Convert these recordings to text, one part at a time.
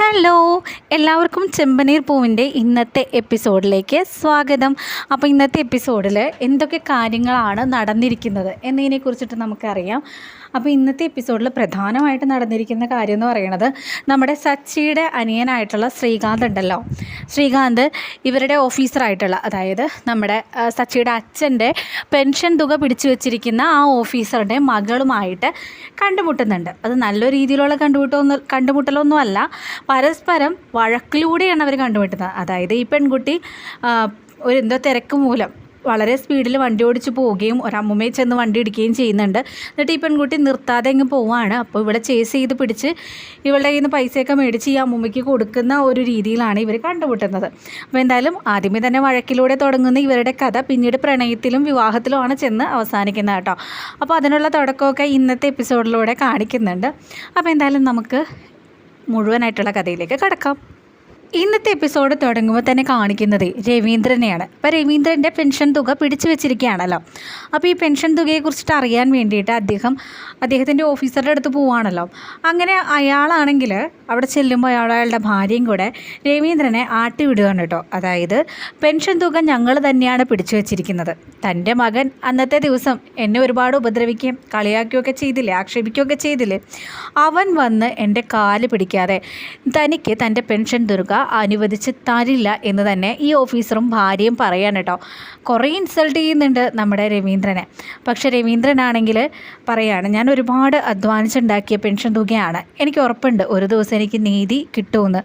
Hello എല്ലാവർക്കും ചെമ്പനീർ പൂവിന്റെ ഇന്നത്തെ എപ്പിസോഡിലേക്ക് സ്വാഗതം. അപ്പോൾ ഇന്നത്തെ എപ്പിസോഡിൽ എന്തൊക്കെ കാര്യങ്ങളാണ് നടന്നിരിക്കുന്നത് എന്നതിനെ കുറിച്ചിട്ട് നമുക്കറിയാം. അപ്പോൾ ഇന്നത്തെ എപ്പിസോഡിൽ പ്രധാനമായിട്ട് നടന്നിരിക്കുന്ന കാര്യം എന്ന് പറയുന്നത് നമ്മുടെ സച്ചിയുടെ അനിയനായിട്ടുള്ള ശ്രീകാന്ത് ഉണ്ടല്ലോ. ശ്രീകാന്ത് ഇവരുടെ ഓഫീസറായിട്ടുള്ള അതായത് നമ്മുടെ സച്ചിയുടെ അച്ഛന്റെ പെൻഷൻ തുക പിടിച്ചു വെച്ചിരിക്കുന്ന ആ ഓഫീസറുടെ മകളുമായിട്ട് കണ്ടുമുട്ടുന്നുണ്ട്. അത് നല്ല രീതിയിലുള്ള കണ്ടുമുട്ടൊന്നും കണ്ടുമുട്ടലൊന്നുമല്ല പരസ്പരം വഴക്കിലൂടെയാണ് അവർ കണ്ടുമുട്ടുന്നത്. അതായത് ഈ പെൺകുട്ടി ഒരു എന്തോ തിരക്ക് മൂലം വളരെ സ്പീഡിൽ വണ്ടി ഓടിച്ച് പോവുകയും ഒരമ്മുമ്മയെ ചെന്ന് വണ്ടി ഇടിക്കുകയും ചെയ്യുന്നുണ്ട്. എന്നിട്ട് ഈ പെൺകുട്ടി നിർത്താതെ ഇങ്ങ് പോവാണ്. അപ്പോൾ ഇവിടെ ചേസ് ചെയ്ത് പിടിച്ച് ഇവളുടെ കയ്യിൽ നിന്ന് പൈസയൊക്കെ മേടിച്ച് ഈ അമ്മുമ്മയ്ക്ക് കൊടുക്കുന്ന ഒരു രീതിയിലാണ് ഇവർ കണ്ടുമുട്ടുന്നത്. അപ്പോൾ എന്തായാലും ആദ്യമേ തന്നെ വഴക്കിലൂടെ തുടങ്ങുന്ന ഇവരുടെ കഥ പിന്നീട് പ്രണയത്തിലും വിവാഹത്തിലുമാണ് ചെന്ന് അവസാനിക്കുന്നത് കേട്ടോ. അപ്പോൾ അതിനുള്ള തുടക്കമൊക്കെ ഇന്നത്തെ എപ്പിസോഡിലൂടെ കാണിക്കുന്നുണ്ട്. അപ്പോൾ എന്തായാലും നമുക്ക് മുഴുവനായിട്ടുള്ള കഥയിലേക്ക് കടക്കാം. ഇന്നത്തെ എപ്പിസോഡ് തുടങ്ങുമ്പോൾ തന്നെ കാണിക്കുന്നത് രവീന്ദ്രനെയാണ്. അപ്പോൾ രവീന്ദ്രന്റെ പെൻഷൻ തുക പിടിച്ചു വെച്ചിരിക്കുകയാണല്ലോ. അപ്പോൾ ഈ പെൻഷൻ തുകയെക്കുറിച്ചിട്ട് അറിയാൻ വേണ്ടിയിട്ട് അദ്ദേഹം അദ്ദേഹത്തിന്റെ ഓഫീസറുടെ അടുത്ത് പോവുകയാണല്ലോ. അങ്ങനെ അയാളാണെങ്കിൽ അവിടെ ചെല്ലുമ്പോൾ അയാളുടെ ഭാര്യയും കൂടെ രവീന്ദ്രനെ ആട്ടി വിടുകയാണ് കേട്ടോ. അതായത് പെൻഷൻ തുക ഞങ്ങൾ തന്നെയാണ് പിടിച്ചു വെച്ചിരിക്കുന്നത്. തന്റെ മകൻ അന്നത്തെ ദിവസം എന്നെ ഒരുപാട് ഉപദ്രവിക്കുകയും കളിയാക്കുകയൊക്കെ ചെയ്തില്ലേ ആക്ഷേപിക്കുകയൊക്കെ ചെയ്തില്ലേ. അവൻ വന്ന് എന്റെ കാൽ പിടിക്കാതെ തനിക്ക് തന്റെ പെൻഷൻ തുക അനുവദിച്ച് തരില്ല എന്ന് തന്നെ ഈ ഓഫീസറും ഭാര്യയും പറയാണ് കേട്ടോ. കുറേ ഇൻസൾട്ട് ചെയ്യുന്നുണ്ട് നമ്മുടെ രവീന്ദ്രനെ. പക്ഷേ രവീന്ദ്രനാണെങ്കിൽ പറയാണ് ഞാൻ ഒരുപാട് അധ്വാനിച്ചുണ്ടാക്കിയ പെൻഷൻ തുകയാണ്. എനിക്ക് ഉറപ്പുണ്ട്. ഒരു ദിവസം എനിക്ക് നീതി കിട്ടുമെന്ന്.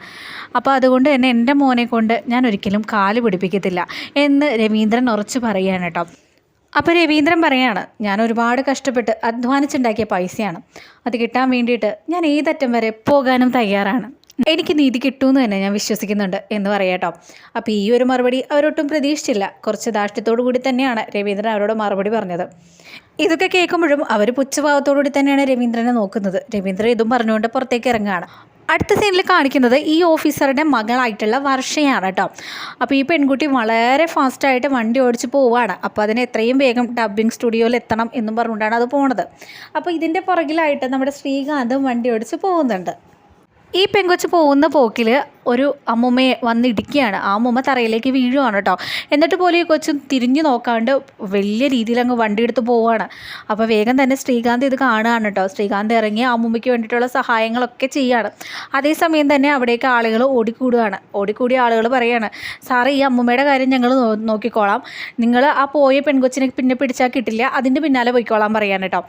അപ്പോൾ അതുകൊണ്ട് തന്നെ എന്റെ മോനെ കൊണ്ട് ഞാൻ ഒരിക്കലും കാൽ പിടിപ്പിക്കത്തില്ല എന്ന് രവീന്ദ്രൻ ഉറച്ചു പറയുകയാണ് കേട്ടോ. അപ്പോൾ രവീന്ദ്രൻ പറയാണ് ഞാൻ ഒരുപാട് കഷ്ടപ്പെട്ട് അധ്വാനിച്ചുണ്ടാക്കിയ പൈസയാണ്. അത് കിട്ടാൻ വേണ്ടിയിട്ട് ഞാൻ ഏതറ്റം വരെ പോകാനും തയ്യാറാണ്. എനിക്ക് നീതി കിട്ടുമെന്ന് തന്നെ ഞാൻ വിശ്വസിക്കുന്നുണ്ട് എന്ന് പറയാട്ടോ അപ്പോൾ ഈ ഒരു മറുപടി അവരൊട്ടും പ്രതീക്ഷിച്ചില്ല. കുറച്ച് ദാഷ്ട്യത്തോടു കൂടി തന്നെയാണ് രവീന്ദ്രൻ അവരോട് മറുപടി പറഞ്ഞത്. ഇതൊക്കെ കേൾക്കുമ്പോഴും അവർ പുച്ഛഭാവത്തോടു കൂടി തന്നെയാണ് രവീന്ദ്രനെ നോക്കുന്നത്. രവീന്ദ്രൻ ഇതും പറഞ്ഞുകൊണ്ട് പുറത്തേക്ക് ഇറങ്ങുകയാണ്. അടുത്ത സീനിൽ കാണിക്കുന്നത് ഈ ഓഫീസറുടെ മകളായിട്ടുള്ള വർഷയാണ് കേട്ടോ അപ്പോൾ ഈ പെൺകുട്ടി വളരെ ഫാസ്റ്റായിട്ട് വണ്ടി ഓടിച്ച് പോവുകയാണ് അപ്പോൾ അതിന് എത്രയും വേഗം ഡബ്ബിംഗ് സ്റ്റുഡിയോയിൽ എത്തണം എന്നും പറഞ്ഞുകൊണ്ടാണ് അത് പോണത്. അപ്പോൾ ഇതിന്റെ പുറകിലായിട്ട് നമ്മുടെ ശ്രീകാന്തും വണ്ടി ഓടിച്ച് പോകുന്നുണ്ട്. ഈ പെങ്കൊച്ച് പോകുന്ന പോക്കിൽ ഒരു അമ്മുമ്മയെ വന്നിടിക്കുകയാണ്. ആ അമ്മുമ്മ തറയിലേക്ക് വീഴുവാണ് കേട്ടോ. എന്നിട്ട് പോലും ഈ കൊച്ചും തിരിഞ്ഞു നോക്കാണ്ട് വലിയ രീതിയിൽ അങ്ങ് വണ്ടി എടുത്ത് പോവുകയാണ്. അപ്പോൾ വേഗം തന്നെ ശ്രീകാന്ത് ഇത് കാണുകയാണ് കേട്ടോ. ശ്രീകാന്ത് ഇറങ്ങി ആ അമ്മുമ്മയ്ക്ക് വേണ്ടിയിട്ടുള്ള സഹായങ്ങളൊക്കെ ചെയ്യുകയാണ് അതേസമയം തന്നെ അവിടേക്ക് ആളുകൾ ഓടിക്കൂടുകയാണ്. ഓടിക്കൂടിയ ആളുകൾ പറയാണ് സാറേ ഈ അമ്മുമ്മയുടെ കാര്യം ഞങ്ങൾ നോക്കിക്കോളാം. നിങ്ങൾ ആ പോയ പെൺകൊച്ചിനെ പിന്നെ പിടിച്ചാൽ കിട്ടില്ല. അതിന്റെ പിന്നാലെ പോയിക്കോളാം പറയാൻ കേട്ടോ.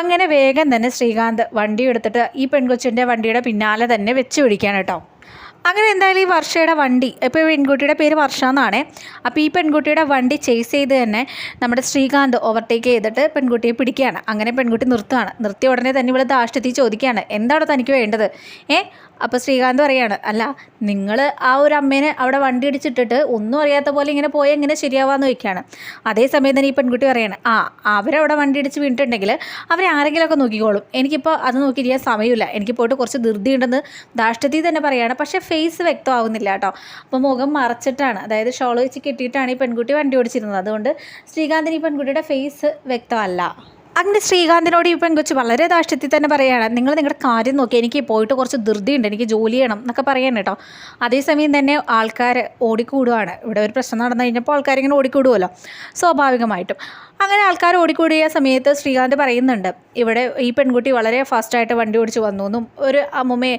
അങ്ങനെ വേഗം തന്നെ ശ്രീകാന്ത് വണ്ടി എടുത്തിട്ട് ഈ പെൺകൊച്ചിന്റെ വണ്ടിയുടെ പിന്നാലെ തന്നെ വെച്ച് പിടിക്കാൻ കേട്ടോ. അങ്ങനെ എന്തായാലും ഈ വർഷയുടെ വണ്ടി ഇപ്പോൾ പെൺകുട്ടിയുടെ പേര് വർഷ എന്നാണ്. അപ്പോൾ ഈ പെൺകുട്ടിയുടെ വണ്ടി ചേസ് ചെയ്ത് തന്നെ നമ്മുടെ ശ്രീകാന്ത് ഓവർടേക്ക് ചെയ്തിട്ട് പെൺകുട്ടിയെ പിടിക്കുകയാണ്. അങ്ങനെ പെൺകുട്ടി നിർത്തുകയാണ്. നിർത്തിയ ഉടനെ തന്നെ ഇവിടെ ദാഷ്ടത്തിൽ ചോദിക്കുകയാണ് എന്താണ് തനിക്ക് വേണ്ടത്? ഏ അപ്പോൾ ശ്രീകാന്ത് പറയാണ് അല്ല നിങ്ങൾ ആ ഒരു അമ്മേനെ അവിടെ വണ്ടി ഇടിച്ചിട്ടിട്ട് ഒന്നും അറിയാത്ത പോലെ ഇങ്ങനെ പോയാൽ എങ്ങനെ ശരിയാവാന്ന് ചോദിക്കുകയാണ് അതേസമയം തന്നെ ഈ പെൺകുട്ടി പറയാണ് ആ അവരവിടെ വണ്ടി ഇടിച്ച് വീണിട്ടുണ്ടെങ്കിൽ അവരെ ആരെങ്കിലുമൊക്കെ നോക്കിക്കോളും. എനിക്കിപ്പോൾ അത് നോക്കിയിരിക്കാൻ സമയമില്ല. എനിക്ക് പോയിട്ട് കുറച്ച് ധൃതി ഉണ്ടെന്ന് ദാഷ്ടത്തിൽ തന്നെ പറയുകയാണ് പക്ഷേ ഫേസ് വ്യക്തമാവുന്നില്ല കേട്ടോ. അപ്പോൾ മുഖം മറച്ചിട്ടാണ്. അതായത് ഷോൾ വെച്ച് കെട്ടിയിട്ടാണ് ഈ പെൺകുട്ടി വണ്ടി ഓടിച്ചിരുന്നത്. അതുകൊണ്ട് ശ്രീകാന്തിന് ഈ പെൺകുട്ടിയുടെ ഫേസ് വ്യക്തമല്ല. അങ്ങനെ ശ്രീകാന്തിനോട് ഈ പെൺകൊച്ച് വളരെ ദാഷ്ട്യത്തിൽ തന്നെ പറയുകയാണ് നിങ്ങൾ നിങ്ങളുടെ കാര്യം നോക്കി എനിക്ക് പോയിട്ട് കുറച്ച് ധൃതിയുണ്ട് എനിക്ക് ജോലി ചെയ്യണം എന്നൊക്കെ പറയണം കേട്ടോ. അതേസമയം തന്നെ ആൾക്കാർ ഓടിക്കൂടുകയാണ് ഇവിടെ ഒരു പ്രശ്നം നടന്നു കഴിഞ്ഞപ്പോൾ ആൾക്കാരിങ്ങനെ ഓടിക്കൂടുമല്ലോ സ്വാഭാവികമായിട്ടും. അങ്ങനെ ആൾക്കാർ ഓടിക്കൂടിയ സമയത്ത് ശ്രീകാന്ത് പറയുന്നുണ്ട് ഇവിടെ ഈ പെൺകുട്ടി വളരെ ഫാസ്റ്റായിട്ട് വണ്ടി ഓടിച്ച് വന്നു എന്നും ഒരു അമ്മുമ്മയെ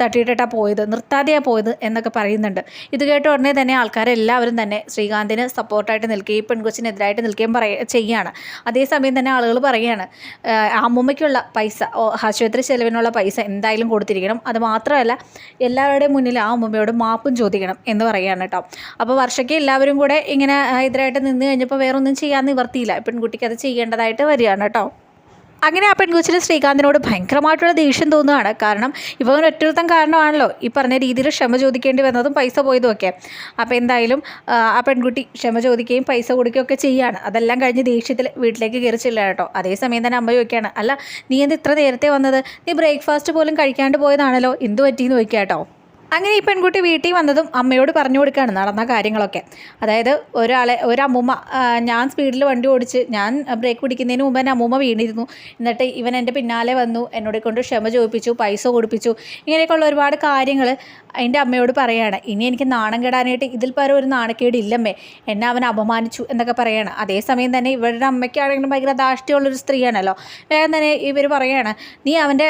തട്ടിയിട്ടിട്ടാണ് പോയത് നിർത്താതെയാണ് പോയത് എന്നൊക്കെ പറയുന്നുണ്ട്. ഇത് കേട്ട ഉടനെ തന്നെ ആൾക്കാരെല്ലാവരും തന്നെ ശ്രീകാന്തിന് സപ്പോർട്ടായിട്ട് നിൽക്കുകയും ഈ പെൺകൊച്ചിനെതിരായിട്ട് നിൽക്കുകയും പറയ ചെയ്യുകയാണ് അതേസമയം തന്നെ ആളുകൾ പറയുകയാണ്. അമ്മുമ്മയ്ക്കുള്ള പൈസ ആശുപത്രി ചെലവിനുള്ള പൈസ എന്തായാലും കൊടുത്തിരിക്കണം. അത് മാത്രമല്ല എല്ലാവരുടെയും മുന്നിൽ ആ അമ്മുമ്മയോട് മാപ്പും ചോദിക്കണം എന്ന് പറയുകയാണ് കേട്ടോ. അപ്പോൾ വർഷയ്ക്ക് എല്ലാവരും കൂടെ ഇങ്ങനെ എതിരായിട്ട് നിന്ന് കഴിഞ്ഞപ്പോൾ വേറൊന്നും ചെയ്യാൻ നിവർത്തിയില്ല. പെൺകുട്ടിക്ക് അത് ചെയ്യേണ്ടതായിട്ട് വരികയാണ് കേട്ടോ. അങ്ങനെ ആ പെൺകുച്ചിന് ശ്രീകാന്തിനോട് ഭയങ്കരമായിട്ടുള്ള ദേഷ്യം തോന്നുകയാണ്. കാരണം ഇവൻ ഒറ്റരുത്തം കാരണമാണല്ലോ ഈ പറഞ്ഞ രീതിയിൽ ക്ഷമ ചോദിക്കേണ്ടി വന്നതും പൈസ പോയതും ഒക്കെ. അപ്പോൾ എന്തായാലും ആ, പെൺകുട്ടി ക്ഷമ ചോദിക്കുകയും പൈസ കൊടുക്കുകയും ഒക്കെ ചെയ്യുകയാണ് അതെല്ലാം കഴിഞ്ഞ് ദേഷ്യത്തിൽ വീട്ടിലേക്ക് കയറി ചെല്ലുക കേട്ടോ. അതേസമയം തന്നെ അമ്മ ചോദിക്കുകയാണ് അല്ല നീ എന്ത് ഇത്ര നേരത്തെ വന്നത്? നീ ബ്രേക്ക്ഫാസ്റ്റ് പോലും കഴിക്കാണ്ട് പോയതാണല്ലോ? എന്ത് പറ്റിയെന്ന് ചോദിക്കാം കേട്ടോ. അങ്ങനെ ഈ പെൺകുട്ടി വീട്ടിൽ വന്നതും അമ്മയോട് പറഞ്ഞു കൊടുക്കുകയാണ് നടന്ന കാര്യങ്ങളൊക്കെ. അതായത് ഒരാളെ ഒരു ഞാൻ സ്പീഡിൽ വണ്ടി ഓടിച്ച് ഞാൻ ബ്രേക്ക് പിടിക്കുന്നതിന് മുമ്പ് തന്നെ അമ്മൂമ്മ വീണിരുന്നു. എന്നിട്ട് ഇവൻ എന്റെ പിന്നാലെ വന്നു എന്നോട് കൊണ്ട് ക്ഷമ ചോദിപ്പിച്ചു പൈസ കൊടുപ്പിച്ചു. ഇങ്ങനെയൊക്കെയുള്ള ഒരുപാട് കാര്യങ്ങൾ എന്റെ അമ്മയോട് പറയാണ് ഇനി എനിക്ക് നാണം കെടാനായിട്ട് ഇതിൽ പരം ഒരു നാണക്കേട് ഇല്ലമ്മേ. എന്നെ അവൻ അപമാനിച്ചു എന്നൊക്കെ പറയാണ്. അതേസമയം തന്നെ ഇവരുടെ അമ്മയ്ക്കാണെങ്കിലും ഭയങ്കര ധാഷ്ട്യമുള്ളൊരു സ്ത്രീയാണല്ലോ. വേഗം തന്നെ ഇവർ പറയാണ് നീ അവന്റെ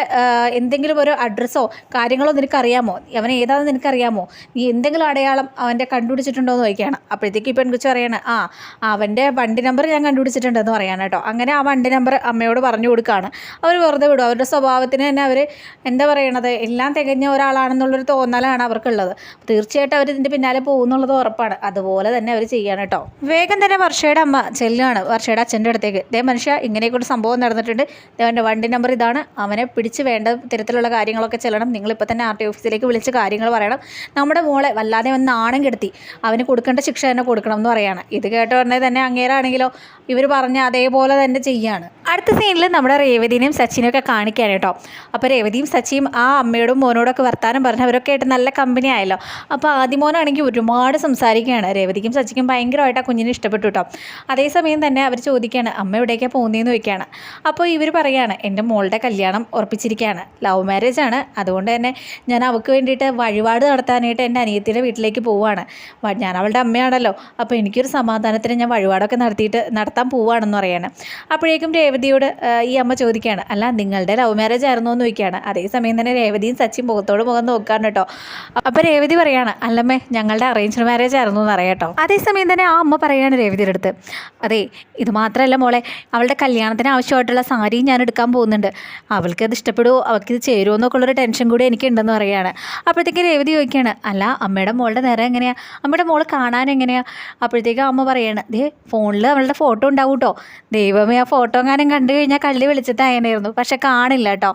എന്തെങ്കിലും ഒരു അഡ്രസ്സോ കാര്യങ്ങളോ നിനക്കറിയാമോ? അവൻ ഏതാണെന്ന് നിനക്കറിയാമോ? നീ എന്തെങ്കിലും അടയാളം അവന്റെ കണ്ടുപിടിച്ചിട്ടുണ്ടോ എന്ന് ചോദിക്കുകയാണ്. അപ്പോഴത്തേക്ക് ഈ എനിക്ക് പറയാണ് ആ അവന്റെ വണ്ടി നമ്പർ ഞാൻ കണ്ടുപിടിച്ചിട്ടുണ്ടെന്ന് പറയാണ് കേട്ടോ. അങ്ങനെ ആ വണ്ടി നമ്പർ അമ്മയോട് പറഞ്ഞു കൊടുക്കുകയാണ്. അവർ വെറുതെ വിടും. അവരുടെ സ്വഭാവത്തിന് തന്നെ അവർ എന്താ പറയണത് എല്ലാം തികഞ്ഞ ഒരാളാണെന്നുള്ളൊരു തോന്നലാണ് അവർക്കുള്ളത്. തീർച്ചയായിട്ടും അവർ ഇതിന്റെ പിന്നാലെ പോകുന്നുള്ളത് ഉറപ്പാണ്. അതുപോലെ തന്നെ അവർ ചെയ്യാണ് കേട്ടോ വേഗം തന്നെ വർഷയുടെ അമ്മ ചെല്ലുകയാണ് വർഷയുടെ അച്ഛന്റെ അടുത്തേക്ക്. ദേ മനുഷ്യ ഇങ്ങനെയൊക്കെ സംഭവം നടന്നിട്ടുണ്ട്. അവന്റെ വണ്ടി നമ്പർ ഇതാണ്. അവനെ പിടിച്ച് വേണ്ട തരത്തിലുള്ള കാര്യങ്ങളൊക്കെ ചെല്ലണം. നിങ്ങളിപ്പോൾ തന്നെ ആർ ടി ഓഫീസിലേക്ക് വിളിച്ച് കാര്യങ്ങൾ പറയണം. നമ്മുടെ മോളെ വല്ലാതെ വന്ന് നാണം കെടുത്തി. അവന് കൊടുക്കേണ്ട ശിക്ഷ തന്നെ കൊടുക്കണം എന്ന് പറയാണ്. ഇത് കേട്ട ഉടനെ തന്നെ അങ്ങേരാണെങ്കിലോ ഇവർ പറഞ്ഞ അതേപോലെ തന്നെ ചെയ്യാണ്. അടുത്ത സീനിൽ നമ്മുടെ രേവതിനെയും സച്ചിനെയും ഒക്കെ കേട്ടോ അപ്പോൾ രേവതിയും സച്ചിയും ആ അമ്മയോടും മോനോടൊക്കെ വർത്താനം പറഞ്ഞ് അവരൊക്കെ ആയിട്ട് നല്ല കമ്പനി ആയല്ലോ. അപ്പോൾ ആദിമോനാണെങ്കിൽ ഒരുപാട് സംസാരിക്കുകയാണ്. രേവതിക്കും സച്ചിക്കും ഭയങ്കരമായിട്ട് ആ കുഞ്ഞിനെ ഇഷ്ടപ്പെട്ടു കേട്ടോ. അതേസമയം തന്നെ അവർ ചോദിക്കുകയാണ് അമ്മ എവിടേക്കാണ് പോകുന്നതെന്ന് ചോദിക്കുകയാണ്. അപ്പോൾ ഇവർ പറയുകയാണ് എന്റെ മോളുടെ കല്യാണം ഉറപ്പിച്ചിരിക്കുകയാണ്. ലവ് മാരേജ് ആണ്. അതുകൊണ്ട് തന്നെ ഞാൻ അവൾക്ക് വേണ്ടിയിട്ട് വഴിപാട് നടത്താനായിട്ട് എന്റെ അനിയത്തിയുടെ വീട്ടിലേക്ക് പോവുകയാണ്. ഞാൻ അവളുടെ അമ്മയാണല്ലോ. അപ്പോൾ എനിക്കൊരു സമാധാനത്തിന് ഞാൻ വഴിപാടൊക്കെ നടത്തിയിട്ട് നടത്താൻ പോവുകയാണെന്ന് പറയാണ്. അപ്പോഴേക്കും രേവതിയോട് ഈ അമ്മ ചോദിക്കുകയാണ് അല്ല നിങ്ങളുടെ ലവ് മാരേജ് ആയിരുന്നോ? എന്ന് ചോദിക്കുകയാണ്. അതേസമയം തന്നെ രേവതിയും സച്ചിൻ മുഖത്തോട് മുഖം നോക്കാണ് കേട്ടോ. അപ്പോൾ രേവതി പറയാണ് അല്ലമ്മേ ഞങ്ങളുടെ അറേഞ്ച്ഡ് മാരേജ് ആയിരുന്നു എന്ന് അറിയാട്ടോ അതേസമയം തന്നെ ആ അമ്മ പറയാണ് രേവതിയുടെ അടുത്ത് അതെ ഇത് മാത്രമല്ല മോളെ അവളുടെ കല്യാണത്തിന് ആവശ്യമായിട്ടുള്ള സാരിയും ഞാൻ എടുക്കാൻ പോകുന്നുണ്ട്. അവൾക്ക് അത് ഇഷ്ടപ്പെടുമോ അവൾക്ക് ഇത് ചേരുമോ എന്നൊക്കെ ഉള്ളൊരു ടെൻഷൻ കൂടി എനിക്കുണ്ടെന്ന് പറയുകയാണ് അപ്പോഴത്തേക്ക് രേവതി ചോദിക്കുകയാണ് അല്ല അമ്മയുടെ മോളുടെ നേരം എങ്ങനെയാണ് അമ്മയുടെ മോൾ കാണാൻ എങ്ങനെയാണ് അപ്പോഴത്തേക്ക് അമ്മ പറയാണ് ദേ ഫോണിൽ അവളുടെ ഫോട്ടോ ഉണ്ടാവും കേട്ടോ. ദൈവമേ ആ ഫോട്ടോ എങ്ങാനും കണ്ടു കഴിഞ്ഞാൽ കള്ളി വിളിച്ചിട്ട് അങ്ങനെയായിരുന്നു പക്ഷെ കാണില്ല കേട്ടോ.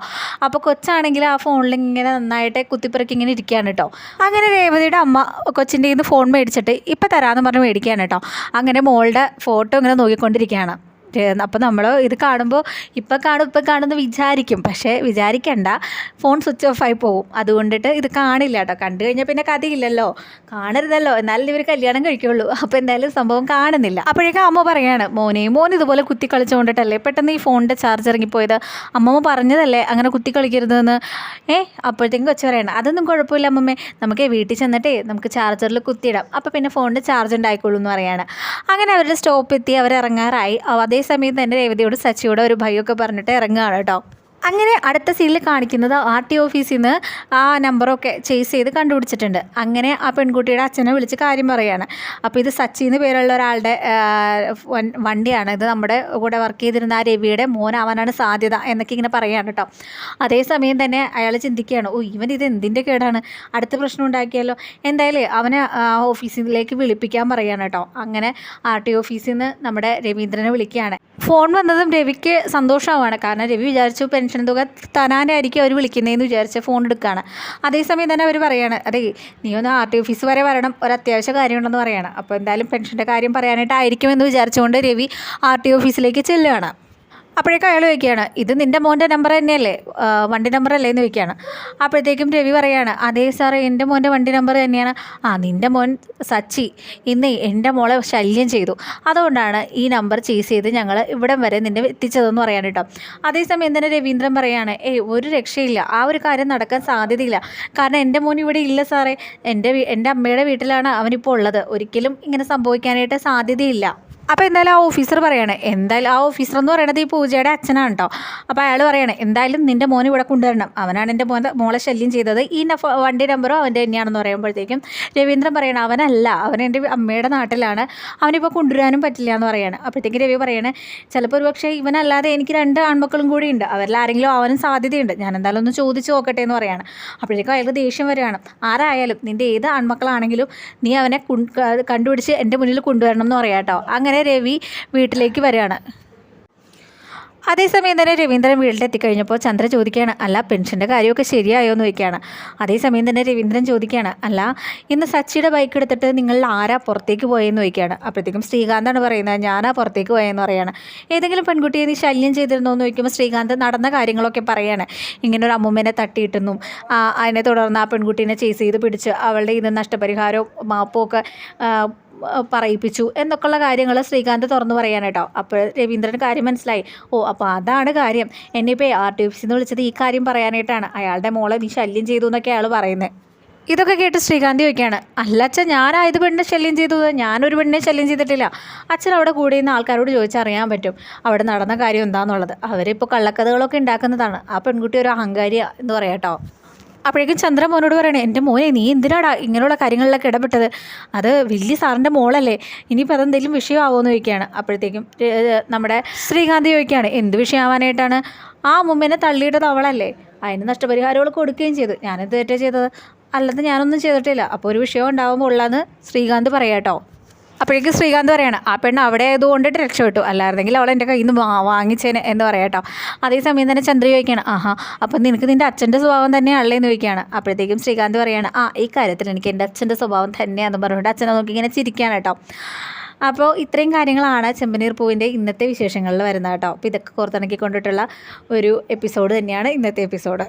അപ്പോൾ കൊച്ചാണെങ്കിൽ ആ ഫോണിൽ ഇങ്ങനെ നന്നായിട്ട് കുത്തിപ്പിറക്കി ഇങ്ങനെ ഇരിക്കുകയാണ് കേട്ടോ. അങ്ങനെ രേവതിയുടെ അമ്മ കൊച്ചിന്റെ ഇന്ന് ഫോൺ മേടിച്ചിട്ട് ഇപ്പം തരാമെന്ന് പറഞ്ഞ് മേടിക്കുകയാണ് കേട്ടോ. അങ്ങനെ മോളുടെ ഫോട്ടോ ഇങ്ങനെ നോക്കിക്കൊണ്ടിരിക്കുകയാണ്. അപ്പോൾ നമ്മൾ ഇത് കാണുമ്പോൾ ഇപ്പം കാണും ഇപ്പം കാണുമെന്ന് വിചാരിക്കും. പക്ഷേ വിചാരിക്കണ്ട. ഫോൺ സ്വിച്ച് ഓഫ് ആയി പോകും അതുകൊണ്ടിട്ട് ഇത് കാണില്ല കേട്ടോ. കണ്ടു കഴിഞ്ഞാൽ പിന്നെ കഥയില്ലല്ലോ. കാണരുതല്ലോ. എന്നാലും ഇവർ കല്യാണം കഴിക്കുള്ളൂ. അപ്പോൾ എന്തായാലും സംഭവം കാണുന്നില്ല. അപ്പോഴേക്കും അമ്മ പറയാണ് മോനെ മോൻ ഇതുപോലെ കുത്തി കളിച്ചുകൊണ്ടിട്ടല്ലേ? പെട്ടെന്ന് ഈ ഫോണിന്റെ ചാർജ് ഇറങ്ങിപ്പോയത്? അമ്മമ്മ പറഞ്ഞതല്ലേ അങ്ങനെ കുത്തി കളിക്കരുതെന്ന്. ഏ? അപ്പോഴത്തേക്കും കൊച്ചു പറയണം അതൊന്നും കുഴപ്പമില്ല അമ്മമ്മേ. നമുക്ക് വീട്ടിൽ ചെന്നിട്ടേ നമുക്ക് ചാർജറിൽ കുത്തിയിടാം. അപ്പോൾ പിന്നെ ഫോണിന്റെ ചാർജ് ഉണ്ടായിക്കോളൂ എന്ന് പറയാണ്. അങ്ങനെ അവരുടെ സ്റ്റോപ്പ് എത്തി. അവർ ഇറങ്ങാറായി. ആ, അതേസമയം തന്നെ രേവതിയോട് സച്ചിയോട് ഒരു ഭയമൊക്കെ പറഞ്ഞിട്ട് ഇറങ്ങുകയാണ് കേട്ടോ. അങ്ങനെ അടുത്ത സീനിൽ കാണിക്കുന്നത് ആർ ടി ഓഫീസിൽ നിന്ന് ആ നമ്പറൊക്കെ ചേസ് ചെയ്ത് കണ്ടുപിടിച്ചിട്ടുണ്ട്. അങ്ങനെ ആ പെൺകുട്ടിയുടെ അച്ഛനെ വിളിച്ച് കാര്യം പറയുകയാണ് അപ്പോൾ ഇത് സച്ചി എന്ന് പേരുള്ള ഒരാളുടെ വണ്ടിയാണ്. ഇത് നമ്മുടെ കൂടെ വർക്ക് ചെയ്തിരുന്ന ആ രവിയുടെ മോനാവാനാണ് സാധ്യത എന്നൊക്കെ ഇങ്ങനെ പറയുകയാണ് കേട്ടോ. അതേസമയം തന്നെ അയാൾ ചിന്തിക്കുകയാണ് ഓ ഇവൻ ഇത് എന്തിന്റെ കേടാണ്? അടുത്ത പ്രശ്നം ഉണ്ടാക്കിയാലോ? എന്തായാലും അവനെ ആ ഓഫീസിലേക്ക് വിളിപ്പിക്കാൻ പറയുകയാണ് കേട്ടോ. അങ്ങനെ ആർ ടി ഓഫീസിൽ നിന്ന് നമ്മുടെ രവീന്ദ്രനെ വിളിക്കുകയാണ്. ഫോൺ വന്നതും രവിക്ക് സന്തോഷമാവാണ് കാരണം രവി വിചാരിച്ചു പെൻഷൻ തുക തരാനായിരിക്കും അവർ വിളിക്കുന്നതെന്ന് വിചാരിച്ച ഫോൺ എടുക്കുകയാണ് അതേസമയം തന്നെ അവർ പറയാണ് അതെ നീ ഒന്ന് ആർ ടി ഓഫീസ് വരെ വരണം ഒരു അത്യാവശ്യ കാര്യമുണ്ടെന്ന് പറയുകയാണ് അപ്പോൾ എന്തായാലും പെൻഷന്റെ കാര്യം പറയാനായിട്ടായിരിക്കുമെന്ന് വിചാരിച്ചുകൊണ്ട് രവി ആർ ടി ഓഫീസിലേക്ക് ചെല്ലുകയാണ് അപ്പോഴേക്കും അയാൾ ചോദിക്കുകയാണ് ഇത് നിന്റെ മോന്റെ നമ്പർ തന്നെയല്ലേ? വണ്ടി നമ്പർ അല്ലേ? എന്ന് ചോദിക്കുകയാണ്. അപ്പോഴത്തേക്കും രവി പറയാണ് അതേ സാറേ എന്റെ മോന്റെ വണ്ടി നമ്പർ തന്നെയാണ്. ആ നിന്റെ മോൻ സച്ചി ഇന്ന് എന്റെ മോളെ ശല്യം ചെയ്തു. അതുകൊണ്ടാണ് ഈ നമ്പർ ചേസ് ചെയ്ത് ഞങ്ങൾ ഇവിടം വരെ നിന്നെ എത്തിച്ചതെന്ന് പറയാൻ കേട്ടോ. അതേസമയം തന്നെ രവീന്ദ്രൻ പറയാണ് ഏയ് ഒരു രക്ഷയില്ല. ആ ഒരു കാര്യം നടക്കാൻ സാധ്യതയില്ല. കാരണം എന്റെ മോൻ ഇവിടെ ഇല്ല സാറേ. എന്റെ എന്റെ അമ്മയുടെ വീട്ടിലാണ് അവനിപ്പോൾ ഉള്ളത്. ഒരിക്കലും ഇങ്ങനെ സംഭവിക്കാനായിട്ട് സാധ്യതയില്ല. അപ്പോൾ എന്തായാലും ആ ഓഫീസർ പറയണേ എന്തായാലും ആ ഓഫീസർ എന്ന് പറയുന്നത് ഈ പൂജയുടെ അച്ഛനാണ് കേട്ടോ അപ്പോൾ അയാൾ പറയണേ എന്തായാലും നിന്റെ മോനെ ഇവിടെ കൊണ്ടുവരണം. അവനാണ് എന്റെ മോനെ മോളെ ശല്യം ചെയ്തത്. ഈ വണ്ടി നമ്പറോ അവന്റെ തന്നെയാണെന്ന് പറയുമ്പോഴത്തേക്കും രവീന്ദ്രൻ പറയണം അവനല്ല അവൻ എന്റെ അമ്മയുടെ നാട്ടിലാണ്. അവനിപ്പോൾ കൊണ്ടുവരാനും പറ്റില്ല എന്ന് പറയാണ്. അപ്പോഴത്തേക്കും രവി പറയണേ ചിലപ്പോൾ ഒരു പക്ഷേ ഇവനല്ലാതെ എനിക്ക് രണ്ട് ആൺമക്കളും കൂടി ഉണ്ട്. അവരിൽ ആരെങ്കിലും അവനും സാധ്യതയുണ്ട്. ഞാൻ എന്തായാലും ഒന്ന് ചോദിച്ച് നോക്കട്ടെ എന്ന് പറയാണ്. അപ്പോഴേക്കും അയാൾക്ക് ദേഷ്യം വരികയാണ്. ആരായാലും നിന്റെ ഏത് ആൺമക്കളാണെങ്കിലും നീ അവനെ കണ്ടുപിടിച്ച് എന്റെ മുന്നിൽ കൊണ്ടുവരണം എന്ന് പറയാം കേട്ടോ അങ്ങനെ രവി വീട്ടിലേക്ക് വരികയാണ്. അതേസമയം തന്നെ രവീന്ദ്രൻ വീട്ടിലെത്തിക്കഴിഞ്ഞപ്പോൾ ചന്ദ്ര ചോദിക്കുകയാണ് അല്ല പെൻഷന്റെ കാര്യമൊക്കെ ശരിയായോ? എന്ന് ചോദിക്കുകയാണ്. അതേസമയം തന്നെ രവീന്ദ്രൻ ചോദിക്കുകയാണ് അല്ല ഇന്ന് സച്ചിയുടെ ബൈക്ക് എടുത്തിട്ട് നിങ്ങൾ ആരാ പുറത്തേക്ക് പോയെന്ന്? ചോദിക്കുകയാണ്. അപ്പോഴത്തേക്കും ശ്രീകാന്താണ് പറയുന്നത് ഞാനാ പുറത്തേക്ക് പോയെന്ന് പറയാണ്. ഏതെങ്കിലും പെൺകുട്ടിയെ നീ ശല്യം ചെയ്തിരുന്നോ എന്ന് ചോദിക്കുമ്പോൾ ശ്രീകാന്ത് നടന്ന കാര്യങ്ങളൊക്കെ പറയാണ് ഇങ്ങനെ ഒരു അമ്മുമ്മേനെ തട്ടിയിട്ടെന്നും അതിനെ തുടർന്ന് ആ പെൺകുട്ടീനെ ചേസ് ചെയ്ത് പിടിച്ച് അവളുടെ ഇത് നഷ്ടപരിഹാരവും മാപ്പും ഒക്കെ പറയിപ്പിച്ചു. എന്നൊക്കെയുള്ള കാര്യങ്ങൾ ശ്രീകാന്ത് തുറന്നു പറയാൻ കേട്ടോ. അപ്പോൾ രവീന്ദ്രൻ കാര്യം മനസ്സിലായി. ഓ അപ്പോൾ അതാണ് കാര്യം. എന്നിപ്പോൾ ആർ ടി എഫ് വിളിച്ചത് ഈ കാര്യം പറയാനായിട്ടാണ്. അയാളുടെ മോളെ നീ ശല്യം ചെയ്തു എന്നൊക്കെ അയാൾ പറയുന്നത് ഇതൊക്കെ കേട്ട് ശ്രീകാന്ത് ചോദിക്കുകയാണ് അല്ല അച്ഛൻ ഞാനായത് പെണ്ണിനെ ശല്യം ചെയ്തു? ഞാനൊരു പെണ്ണിനെ ശല്യം ചെയ്തിട്ടില്ല. അച്ഛൻ അവിടെ കൂടി നിന്ന് ആൾക്കാരോട് ചോദിച്ചറിയാൻ പറ്റും. അവിടെ നടന്ന കാര്യം എന്താണെന്നുള്ളത് അവരിപ്പോൾ കള്ളക്കഥകളൊക്കെ ഉണ്ടാക്കുന്നതാണ്. ആ പെൺകുട്ടി ഒരു അഹങ്കാരിയാണ് എന്ന് പറയാം കേട്ടോ. അപ്പോഴേക്കും ചന്ദ്ര മോനോട് പറയണേ എന്റെ മോനെ നീ എന്തിനാടാ ഇങ്ങനെയുള്ള കാര്യങ്ങളിലൊക്കെ ഇടപെട്ടത്? അത് വലിയ സാറിന്റെ മോളല്ലേ ഇനിയിപ്പോൾ അതെന്തെങ്കിലും വിഷയമാവുമെന്ന് ചോദിക്കുകയാണ്. അപ്പോഴത്തേക്കും നമ്മുടെ ശ്രീകാന്ത് ചോദിക്കുകയാണ് എന്ത് വിഷയമാവാനായിട്ടാണ്? ആ മുമ്പിനെ തള്ളിയിട്ടത് അവളല്ലേ. അതിന് നഷ്ടപരിഹാരങ്ങൾ കൊടുക്കുകയും ചെയ്തു. ഞാനെന്ത് തെറ്റാ ചെയ്തത്? അല്ലാതെ ഞാനൊന്നും ചെയ്തിട്ടില്ല. അപ്പോൾ ഒരു വിഷയം ഉണ്ടാകുമ്പോൾ ഉള്ളതെന്ന് ശ്രീകാന്ത് പറയാട്ടോ. അപ്പോഴേക്കും ശ്രീകാന്ത് പറയാണ് ആ പെണ്ണ് അവിടെ ആയതുകൊണ്ടിട്ട് രക്ഷപ്പെട്ടു. അല്ലായിരുന്നെങ്കിൽ അവൾ എന്റെ കയ്യിൽ നിന്ന് വാങ്ങിച്ചേനെ എന്ന് പറയാട്ടോ അതേസമയം തന്നെ ചന്ദ്ര ചോദിക്കുകയാണ് ആഹാ അപ്പം നിനക്ക് നിന്റെ അച്ഛന്റെ സ്വഭാവം തന്നെയാണല്ലേ എന്ന് ചോദിക്കുകയാണ്. അപ്പോഴത്തേക്കും ശ്രീകാന്ത് പറയാണ് ആ ഈ കാര്യത്തിൽ എനിക്ക് എന്റെ അച്ഛന്റെ സ്വഭാവം തന്നെയാണെന്ന് പറഞ്ഞുകൊണ്ട് അച്ഛനെ നോക്കി ഇങ്ങനെ ചിരിക്കുകയാണ് കേട്ടോ. അപ്പോൾ ഇത്രയും കാര്യങ്ങളാണ് ചെമ്പനീർ പൂവിന്റെ ഇന്നത്തെ വിശേഷങ്ങളിൽ വരുന്നത് കേട്ടോ. അപ്പോൾ ഇതൊക്കെ കോർത്തിണക്കി കൊണ്ടിട്ടുള്ള ഒരു എപ്പിസോഡ് തന്നെയാണ് ഇന്നത്തെ എപ്പിസോഡ്.